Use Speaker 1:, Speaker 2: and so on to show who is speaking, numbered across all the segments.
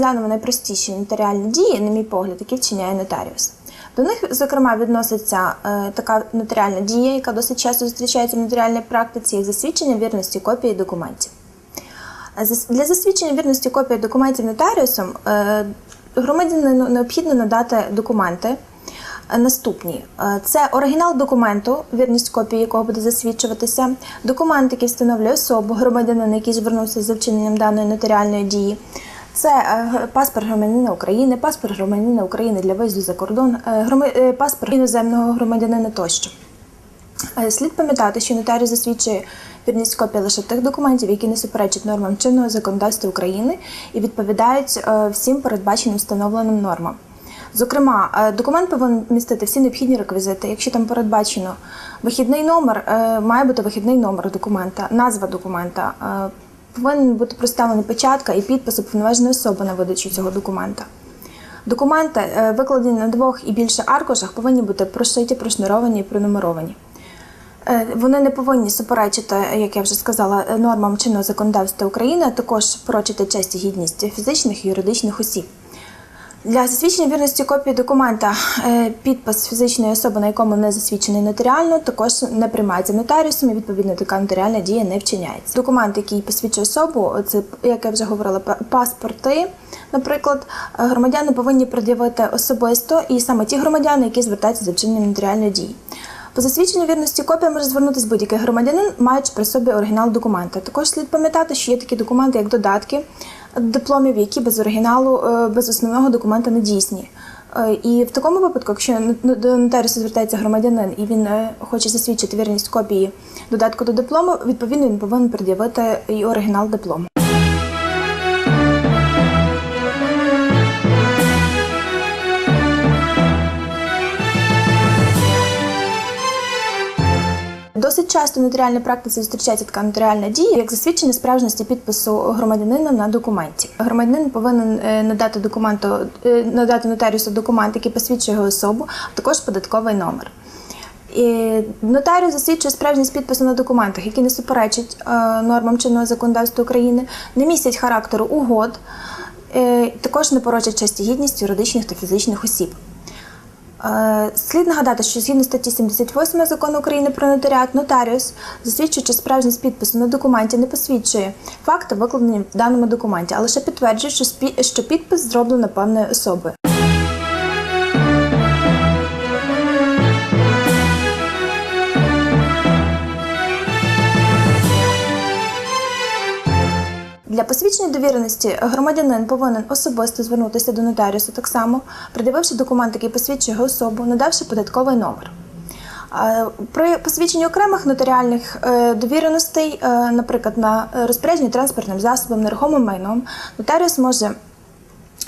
Speaker 1: розглянемо найпростіші нотаріальні дії, на мій погляд, які вчиняє нотаріус. До них, зокрема, відноситься е, така нотаріальна дія, яка досить часто зустрічається в нотаріальній практиці, як засвідчення вірності копії документів. Е, Для засвідчення вірності копії документів нотаріусом е, громадянину необхідно надати документи. е, Наступні Е, це оригінал документу, вірність копії якого буде засвідчуватися, документ, який встановлює особу громадянина, який звернувся за вчиненням даної нотаріальної дії. Це е, паспорт громадянина України, паспорт громадянина України для виїзду за кордон, е, е, паспорт іноземного громадянина тощо. Слід пам'ятати, що нотаріус засвідчує вірність копії лише тих документів, які не суперечать нормам чинного законодавства України і відповідають всім передбаченим встановленим нормам. Зокрема, документ повинен містити всі необхідні реквізити. Якщо там передбачено вихідний номер, має бути вихідний номер документа, назва документа. Повинен бути представлена печатка і підпис уповноваженої особи на видачу цього документа. Документи, е, викладені на двох і більше аркушах, повинні бути прошиті, прошнуровані і пронумеровані. Е, Вони не повинні суперечити, як я вже сказала, нормам чинного законодавства України, а також порочити честь і гідність фізичних і юридичних осіб. Для засвідчення вірності копії документа е, підпис фізичної особи, на якому не засвідчений нотаріально, також не приймається нотаріусом і відповідно така нотаріальна дія не вчиняється. Документ, який посвідчує особу, це як я вже говорила, паспорти. Наприклад, е, громадяни повинні пред'явити особисто і саме ті громадяни, які звертаються за вчиненням нотаріальної дії. По засвідченню вірності копії може звернутися будь-який громадянин, маючи при собі оригінал документа. Також слід пам'ятати, що є такі документи, як додатки дипломів, які без оригіналу, е, без основного документа не дійсні. Е, І в такому випадку, якщо до нотаріуса звертається громадянин і він е, хоче засвідчити вірність копії додатку до диплому, відповідно він повинен пред'явити і оригінал диплому. Часто в нотаріальній практиці зустрічається така нотаріальна дія, як засвідчення справжності підпису громадянина на документі. Громадянин повинен е, надати документу, е, надати нотаріусу документ, який посвідчує його особу, а також податковий номер. І нотаріус засвідчує справжність підпису на документах, які не суперечать е, нормам чинного законодавства України, не містять характеру угод, також не порочать честь і гідність юридичних та фізичних осіб. Е, Слід нагадати, що згідно статті 78 закону України про нотаріат, нотаріус, засвідчуючи справжність підпису на документі, не посвідчує факти, викладені в даному документі, а лише підтверджує, що, підпис зроблено певною особою. Для посвідчення довіреності громадянин повинен особисто звернутися до нотаріуса так само, придививши документ, який посвідчує його особу, надавши податковий номер. При посвідченні окремих нотаріальних е, довіреностей, е, наприклад, на розпорядження транспортним засобом, нерухомим майном, нотаріус може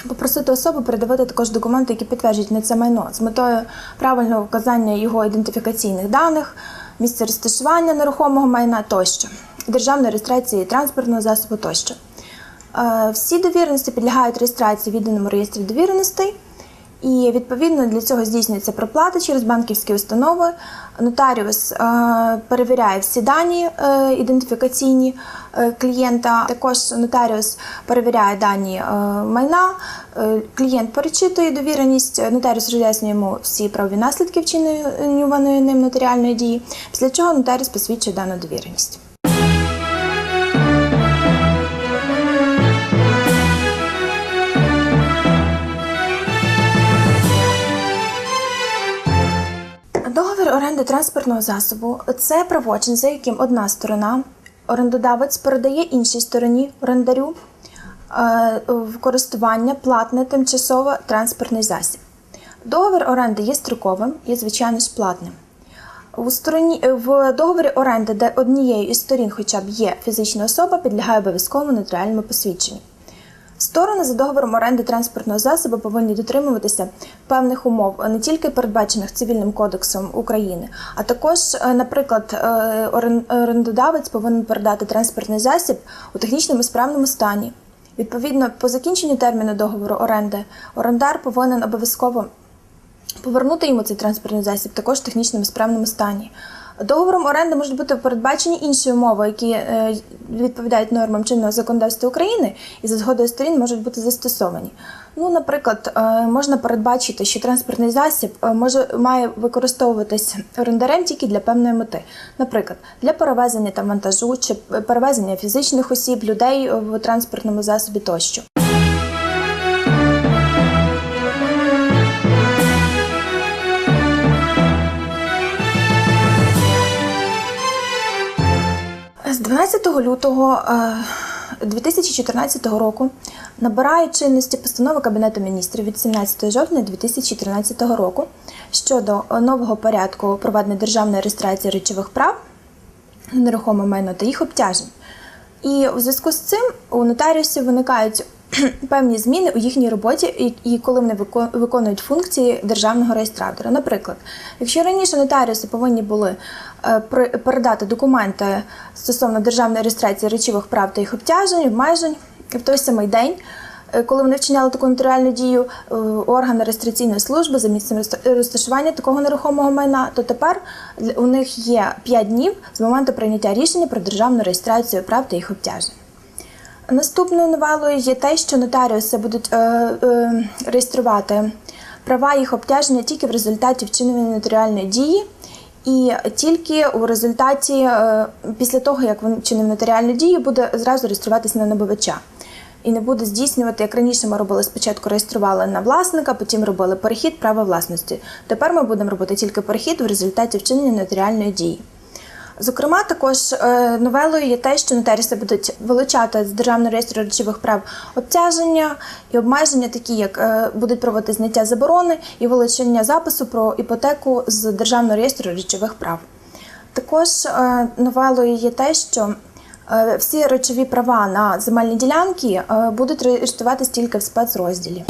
Speaker 1: попросити особу передавати також документи, які підтверджують на це майно з метою правильного вказання його ідентифікаційних даних, місця розташування нерухомого майна тощо, державної реєстрації транспортного засобу тощо. Е, Всі довіреності підлягають реєстрації в єдиному реєстрі довіреностей. І відповідно для цього здійснюється проплата через банківські установи. Нотаріус е, перевіряє всі дані е, ідентифікаційні клієнта. Також нотаріус перевіряє дані майна. Клієнт перечитує довіреність. Нотаріус роз'яснює йому всі правові наслідки вчинюваної ним нотаріальної дії. Після чого нотаріус посвідчує дану довіреність. Оренди транспортного засобу це правочин, за яким одна сторона, орендодавець передає іншій стороні орендарю е, в користування платне тимчасово транспортний засіб. Договір оренди є строковим і, звичайно ж, платним. Стороні в договорі оренди, де однією із сторін, хоча б є фізична особа, підлягає обов'язковому нотаріальному посвідченню. Сторони за договором оренди транспортного засобу повинні дотримуватися певних умов, не тільки передбачених цивільним кодексом України, а також, е, наприклад, е, орендодавець повинен передати транспортний засіб у технічному справному стані. Відповідно, по закінченню терміну договору оренди орендар повинен обов'язково повернути йому цей транспортний засіб також в технічному справному стані. Договором оренди можуть бути передбачені інші умови, які е, відповідають нормам чинного законодавства України і за згодою сторін можуть бути застосовані. Ну, наприклад, е, можна передбачити, що транспортний засіб е, може має використовуватись орендарем тільки для певної мети, наприклад, для перевезення там вантажу чи перевезення фізичних осіб, людей в транспортному засобі тощо. Лютого е, 2014 року набирає чинності постанова Кабінету міністрів від 17 жовтня 2013 року щодо е, нового порядку проведення державної реєстрації речових прав на нерухоме майно та їх обтяжень. І у зв'язку з цим у нотаріусів виникають певні зміни у їхній роботі, і, коли вони вико- виконують функції державного реєстратора. Наприклад, якщо раніше нотаріуси повинні були е, передати документи стосовно державної реєстрації речових прав та їх обтяжень, обмежень в той самий день. е, Коли вони вчиняли таку нотаріальну дію е, органи реєстраційної служби за місцем розта- розташування такого нерухомого майна, то тепер у них є 5 днів з моменту прийняття рішення про державну реєстрацію прав та їх обтяжень. Наступною новелою є те, що нотаріуси будуть е, е, реєструвати права їх обтяження тільки в результаті вчинення нотаріальної дії, і тільки у результаті, е, після того, як він вчинив нотаріальну дію, буде зразу реєструватися на набувача. І не буде здійснювати, як раніше ми робили спочатку реєстрували на власника, потім робили перехід права власності. Тепер ми будемо робити тільки перехід в результаті вчинення нотаріальної дії. Зокрема, також е, новелою є те, що нотаріуси будуть вилучати з державного реєстру речових прав обтяження і обмеження, такі як е, будуть проводити зняття заборони і вилучення запису про іпотеку з державного реєстру речових прав. Також е, новелою є те, що всі речові права на земельні ділянки будуть реєструватися тільки в спецрозділі.